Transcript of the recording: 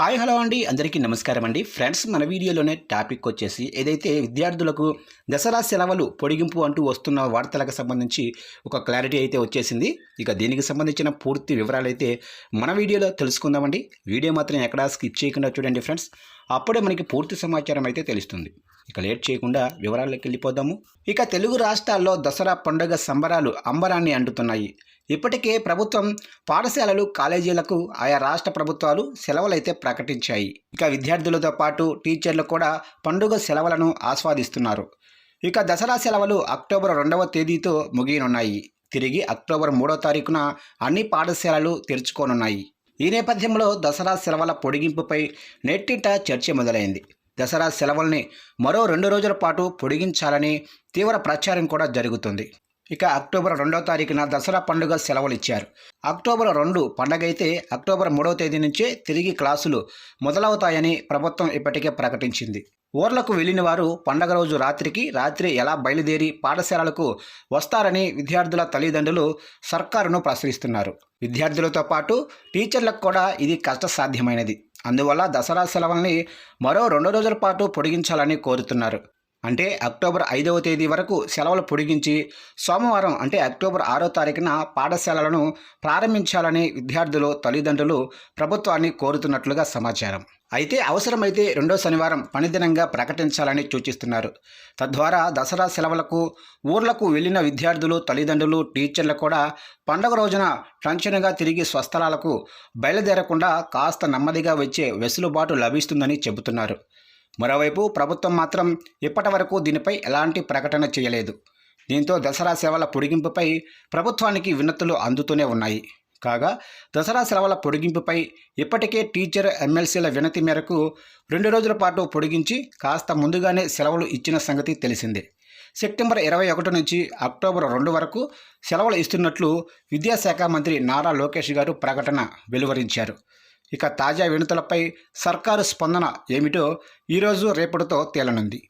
Hi hello అండి. అందరికీ నమస్కారం అండి. ఫ్రెండ్స్ మన వీడియోలోనే టాపిక్ వచ్చేసి ఏదైతే విద్యార్థులకు దసరా సెలవులు పొడిగింపు అంటూ వస్తున్న వార్తలకు సంబంధించి ఒక క్లారిటీ అయితే వచ్చేసింది. ఇక దీనికి సంబంధించిన పూర్తి వివరాలు అయితే మన వీడియోలో తెలుసుకుందామండి. వీడియో మాత్రం ఎక్కడా స్కిప్ చేయకుండా చూడండి ఫ్రెండ్స్. అప్పుడే మనకి పూర్తి సమాచారం అయితే తెలుస్తుంది. ఇక లేట్ చేయకుండా వివరాల్లోకి వెళ్ళిపోదాము. ఇక తెలుగు రాష్ట్రాల్లో దసరా పండుగ సంబరాలు అంబరాన్ని అంటుతున్నాయి. ఇప్పటికే ప్రభుత్వం పాఠశాలలు కాలేజీలకు ఆయా రాష్ట్ర ప్రభుత్వాలు సెలవులైతే ప్రకటించాయి. ఇక విద్యార్థులతో పాటు టీచర్లు కూడా పండుగ సెలవులను ఆస్వాదిస్తున్నారు. ఇక దసరా సెలవులు అక్టోబర్ రెండవ తేదీతో ముగియనున్నాయి. తిరిగి అక్టోబర్ మూడో తారీఖున అన్ని పాఠశాలలు తెరుచుకోనున్నాయి. ఈ నేపథ్యంలో దసరా సెలవుల పొడిగింపుపై నెట్టిట చర్చ మొదలైంది. దసరా సెలవుల్ని మరో రెండు రోజుల పాటు పొడిగించాలని తీవ్ర ప్రచారం కూడా జరుగుతుంది. ఇక అక్టోబర్ రెండో తారీఖున దసరా పండుగ సెలవులు ఇచ్చారు అక్టోబర్ రెండు పండగ అయితే అక్టోబర్ మూడవ తేదీ నుంచే తిరిగి క్లాసులు మొదలవుతాయని ప్రభుత్వం ఇప్పటికే ప్రకటించింది. ఊర్లకు వెళ్ళిన వారు పండగ రోజు రాత్రికి రాత్రి ఎలా బయలుదేరి పాఠశాలలకు వస్తారని విద్యార్థుల తల్లిదండ్రులు సర్కారును ప్రశ్నిస్తున్నారు. విద్యార్థులతో పాటు టీచర్లకు కూడా ఇది కష్టసాధ్యమైనది. అందువల్ల దసరా సెలవుల్ని మరో రెండు రోజుల పాటు పొడిగించాలని కోరుతున్నారు. అంటే అక్టోబర్ ఐదవ తేదీ వరకు సెలవులు పొడిగించి సోమవారం అంటే అక్టోబర్ ఆరో తారీఖున పాఠశాలలను ప్రారంభించాలని విద్యార్థులు తల్లిదండ్రులు ప్రభుత్వాన్ని కోరుతున్నట్లుగా సమాచారం. అయితే అవసరమైతే రెండో శనివారం పనిదినంగా ప్రకటించాలని సూచిస్తున్నారు. తద్వారా దసరా సెలవులకు ఊర్లకు వెళ్ళిన విద్యార్థులు తల్లిదండ్రులు టీచర్లు కూడా పండగ రోజున టెన్షన్గా తిరిగి స్వస్థలాలకు బయలుదేరకుండా కాస్త నెమ్మదిగా వచ్చే వెసులుబాటు లభిస్తుందని చెబుతున్నారు. మరోవైపు ప్రభుత్వం మాత్రం ఇప్పటి వరకు దీనిపై ఎలాంటి ప్రకటన చేయలేదు. దీంతో దసరా సేవల పొడిగింపుపై ప్రభుత్వానికి వినతులు అందుతూనే ఉన్నాయి. కాగా దసరా సెలవుల పొడిగింపుపై ఇప్పటికే టీచర్ ఎమ్మెల్సీల వినతి మేరకు రెండు రోజుల పాటు పొడిగించి కాస్త ముందుగానే సెలవులు ఇచ్చిన సంగతి తెలిసిందే. సెప్టెంబర్ ఇరవై ఒకటి నుంచి అక్టోబర్ రెండు వరకు సెలవులు ఇస్తున్నట్లు విద్యాశాఖ మంత్రి నారా లోకేష్ గారు ప్రకటన వెలువరించారు. ఇక తాజా వినతులపై సర్కారు స్పందన ఏమిటో ఈరోజు రేపటితో తేలనుంది.